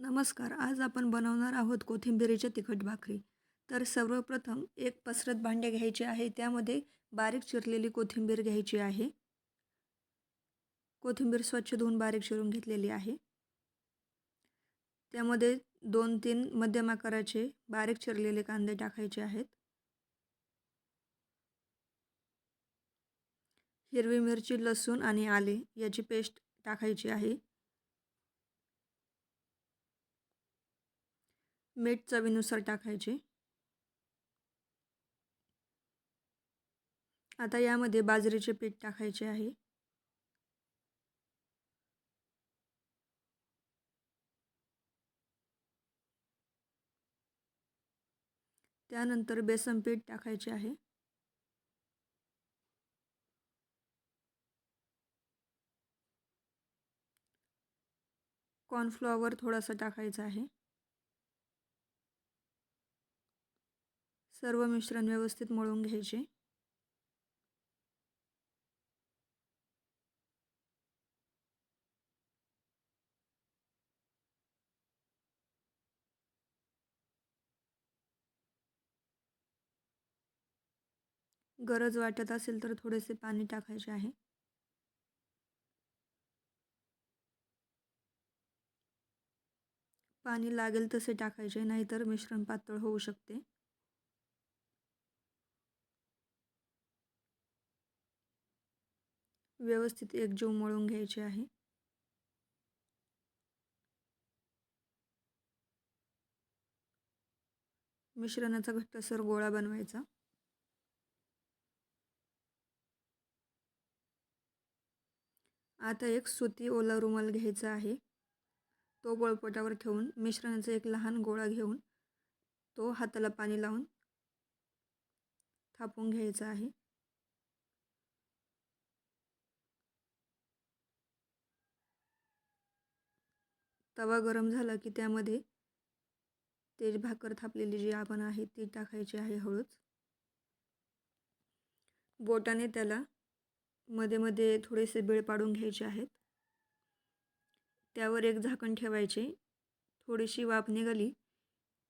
नमस्कार आज आपण बनवणार आहोत कोथिंबिरीच्या तिखट भाकरी. तर सर्वप्रथम एक पसरत भांडे घ्यायचे आहे त्यामध्ये बारीक चिरलेली कोथिंबीर घ्यायची आहे. कोथिंबीर स्वच्छ धुवून बारीक चिरून घेतलेली आहे. त्यामध्ये दोन तीन मध्यम आकाराचे बारीक चिरलेले कांदे टाकायचे आहेत. हिरवी मिरची लसूण आणि आले याची पेस्ट टाकायची आहे. मीठ चवीनुसार टाकायचे. आता यामध्ये बाजरीचे पीठ टाकायचे आहे. त्यानंतर बेसन पीठ टाकायचे आहे. कॉर्नफ्लॉवर थोडासा टाकायचा आहे. सर्व मिश्रण व्यवस्थित मळून घ्यायचे. गरज वाटत असेल तर थोडेसे पाणी टाकायचे आहे. पाणी लागेल तसे टाकायचे नाहीतर मिश्रण पातळ होऊ शकते. व्यवस्थित एकजीव मळून घ्यायचे आहे. मिश्रणाचा घट्टसर गोळा बनवायचा. आता एक सुती ओला रुमाल घ्यायचा आहे. तो बळपटावर ठेवून मिश्रणाचा एक लहान गोळा घेऊन तो हाताला पाणी लावून थापून घ्यायचा आहे. तवा गरम झाला की त्यामध्ये तेज भाकर थापलेली जी आपण आहे ती टाकायची आहे हळूच. बोटाने त्याला मध्ये मध्ये थोडेसे बेळ पाडून घ्यायचे आहेत. त्यावर एक झाकण ठेवायचे. थोडीशी वाफ निघाली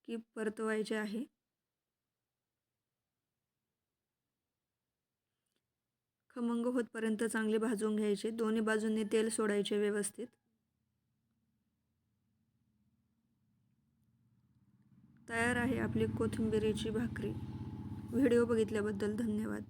की परतवायचे आहे. खमंग होतपर्यंत चांगले भाजून घ्यायचे. दोन्ही बाजूंनी तेल सोडायचे व्यवस्थित. तयार आहे आपली कोथिंबिरीची भाकरी. व्हिडिओ बघितल्याबद्दल धन्यवाद.